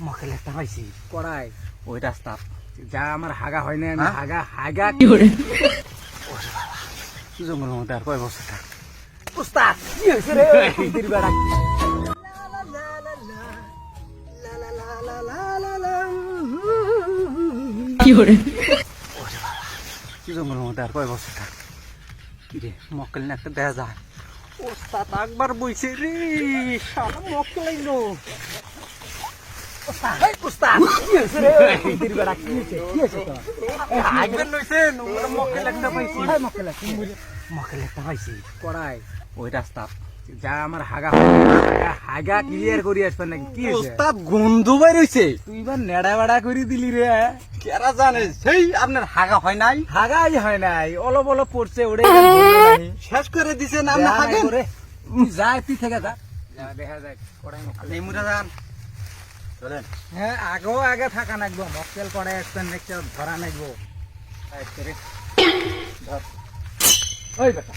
মকেল একটা কড়াই ওই রাস্তা। যা আমার হাগা হয় না আমি হ্যাঁ? হাগা হাগা জঙ্গলের মধ্যে আর কয় বছর থাক? উস্তাদ কি হয়েছে রে? বেড়া কি জঙ্গলের মধ্যে আর কয় বছর থাক? কি রে মক্কেল না একটা দেখা যায় ওস্তাদ একবার বইছে রে আইলো। ওই রাস্তা যা আমার হাগা হাগা হাগা ক্লিয়ার করি আসবেন নাকি কি ওস্তাদ গন্ধ বাইর হইছে। তুই এবার নেড়া বেড়া করে দিলি রে। কেরা জানে? সেই আপনার হাগা হয় নাই? হাগাই হয় নাই। অলপ অলপ পড়ছে ওরে। শেষ করে দিছেন আপনি হাগেন? যা তুই থেকে যা। দেখা যায় কড়াই মক্কেল। নেমুরা যান। চলেন হ্যাঁ আগেও আগে থাকা নাকবো মক্কেল কড়াই আসবেন নেক্সট ধরা নাকবো ওই বেটা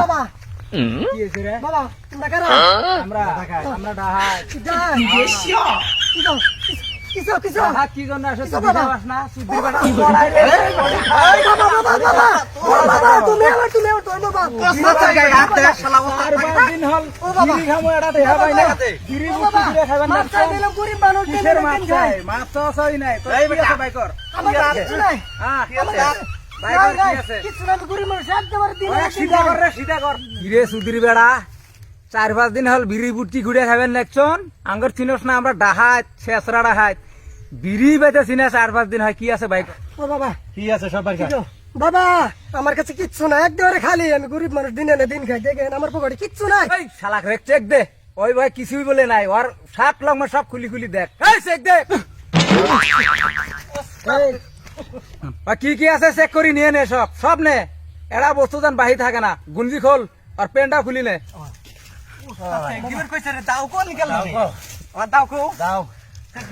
বাবা কি হয়েছে রে বাবা তোমরা কারা আমরা আমরা ডাহাত কিসো কিসো ডাহাত কি জন্য আসে বাবা? না সুধি বেটা কড়াই রে এই বাবা বাবা বাবা বাবা তুমি আমার তুমি আমার তোর বাবা। গায়ে হাত দেয় শালা দিন হল বিড়ি খামো এটা দেখা পাই না? ও বুদ্ধি বাবা করে খাবেন না? মাছ চাই দিলাম গরিব মানুষ কিসের মাছ চাই মাছ তো আছে নাই। তো এই বেটা। বাইকর? আমার কিছু নাই। হ্যাঁ কি আছে? বাইকর কি আছে? কিছু নাই গরিব মানুষ। একদম দিন সিধা কর রে সিধা কর হিরে সুদির বেড়া চার পাঁচ দিন হল বিড়ি বুটি ঘুরে খাবেন নেকশন আঙ্গর চিনস না আমরা ডাহাত শেষরা ডাহাত। বিড়ি বেঁচে চিনে চার পাঁচ দিন হয়। কি আছে বাইক ও বাবা। কি আছে সব বাইক? বাবা আমার কাছে কিচ্ছু নাই একবারে খালি। আমি গরিব মানুষ দিনে না দিন খাই দেখেন আমার পকেটে কিচ্ছু নাই। এই শালাক রে চেক দে। ওই ভাই কিছুই বলে নাই ওর সাত লং সব খুলি খুলি দেখ। এই চেক দে। কি কি আছে চেক করি নিয়ে নে সব। সব নে। এরা বস্তু যেন বাহি থাকে না। গুঞ্জি খোল আর পেনটা খুলি নে। কিবার কইছে রে দাও কোন গেল ও দাও। আমার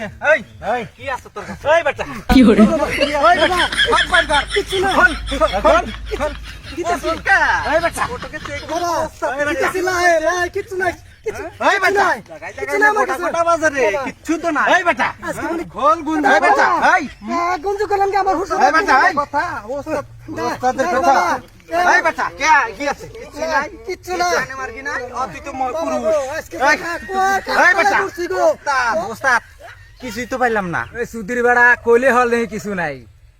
এই মানে করলাম কি? কে কি আছে? কিচ্ছু নাই। কিচ্ছু নাই জানে মার কি না ও তো মই পুরুষ। এই, গো। ওস্তাদ ওস্তাদ। কিছুই তো পাইলাম না। ওই সুধীর বেড়া কইলে হল নেই কিছু নাই।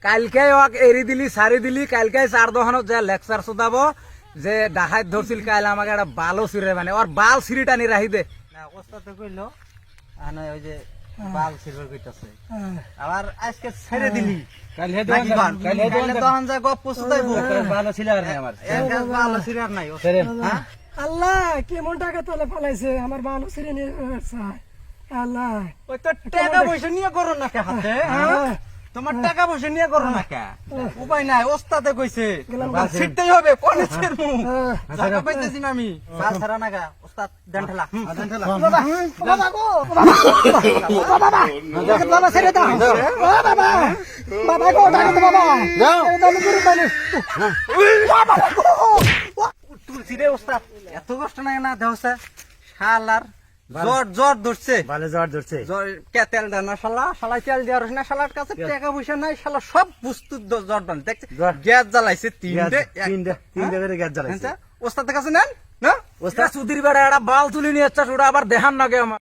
কালকে ওক এরি দিলি সারি দিলি কালকে চার দোকানত যে লেকচার শুধাবো যে ডাহাত ধরছিল কাল আমাকে একটা বালো ছিঁড়ে মানে। ওর বাল ছিঁড়ি টানি রাখি দে। তো কইলো ওই যে বাল কইতাছে আবার আজকে ছেড়ে দিলি। হ্যাঁ? আল্লাহ কেমন টাকা তোলে পালাইছে? আমার বানো ছিঁড়ে নিয়ে আল্লাহ। ওই তো টাকা পয়সা নিয়ে করো না কে হাতে হ্যাঁ? তোমার টাকা পয়সা নিয়ে করো না কে? উপায় নাই ওস্তাদে কইছে ছিটতেই হবে কোনে ছিড়মু আহ, পাইতেছি না আমি। বাল ছাড়া না গা ওস্তাদ দেন ঠেলা। বাবা বাবা গো বাবা বাবা বাবা। ছেড়ে দাও। ও বাবা বাবা। গো টাকা তো বাবা। ছেড়ে দাও আমি গরিব বাবা গো। তুলছি রে ওস্তাদ এত কষ্ট নাই না দেহসা শালার জ্বর জ্বর ধরছে। ভালো জ্বর ধরছে। জ্বর কে তেল দেয় না শালা? শালা তেল দেওয়ার না শালার কাছে টাকা পয়সা নাই শালা সব বস্তু জ্বর ডান দেখছে গ্যাস জ্বালাইছে তিনটে তিনটে তিনটে করে গ্যাস জ্বালাইছে। ওস্তাদের কাছে নেন না? ওস্তাদ সুধীর বেড়া একটা বাল তুলে নিয়ে যাচ্ছে ওটা আবার দেখান নাগে আমার।